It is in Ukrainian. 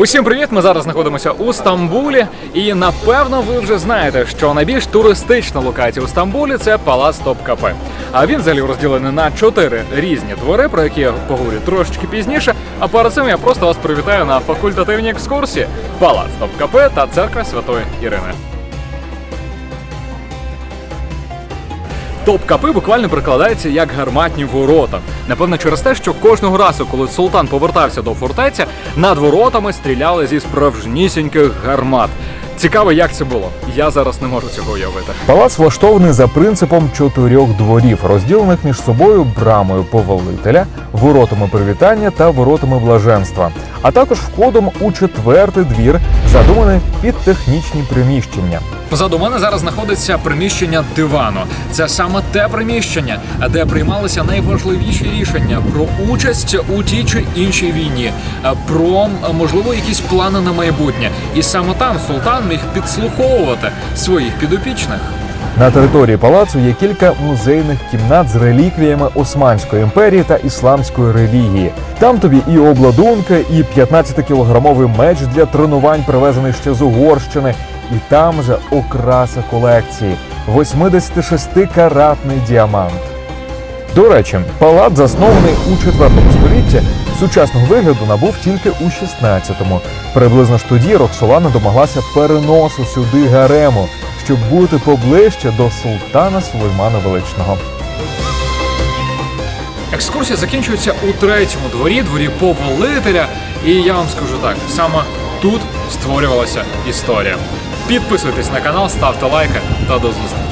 Усім привіт! Ми зараз знаходимося у Стамбулі, і напевно ви вже знаєте, що найбільш туристична локація у Стамбулі це палац Топ-КП. А він взагалі розділений на чотири різні двори, про які я поговорю трошечки пізніше. А перед цим я просто вас привітаю на факультативній екскурсії Палац Топ-КП та церква Святої Ірини. Топ-капи буквально прикладається як гарматні ворота. Напевно, через те, що кожного разу, коли султан повертався до фортеці, над воротами стріляли зі справжнісіньких гармат. Цікаво, як це було. Я зараз не можу цього уявити. Палац влаштований за принципом чотирьох дворів, розділених між собою брамою повелителя, воротами привітання та воротами блаженства, а також входом у четвертий двір, задуманий під технічні приміщення. Позаду мене зараз знаходиться приміщення дивану. Це саме те приміщення, де приймалися найважливіші рішення про участь у тій чи іншій війні, про можливо якісь плани на майбутнє. І саме там султан міг підслуховувати своїх підопічних. На території палацу є кілька музейних кімнат з реліквіями Османської імперії та ісламської релігії. Там тобі і обладунки, і 15-кілограмовий меч для тренувань, привезений ще з Угорщини, і там же окраса колекції 86-каратний діамант. До речі, палац заснований у 4 столітті, сучасного вигляду набув тільки у 16-му. Приблизно ж тоді Роксолана домоглася переносу сюди гарему, щоб бути поближче до султана Сулеймана Величного. Екскурсія закінчується у третьому дворі, дворі повелителя. І я вам скажу так: саме тут створювалася історія. Підписуйтесь на канал, ставте лайки та до зустрічі.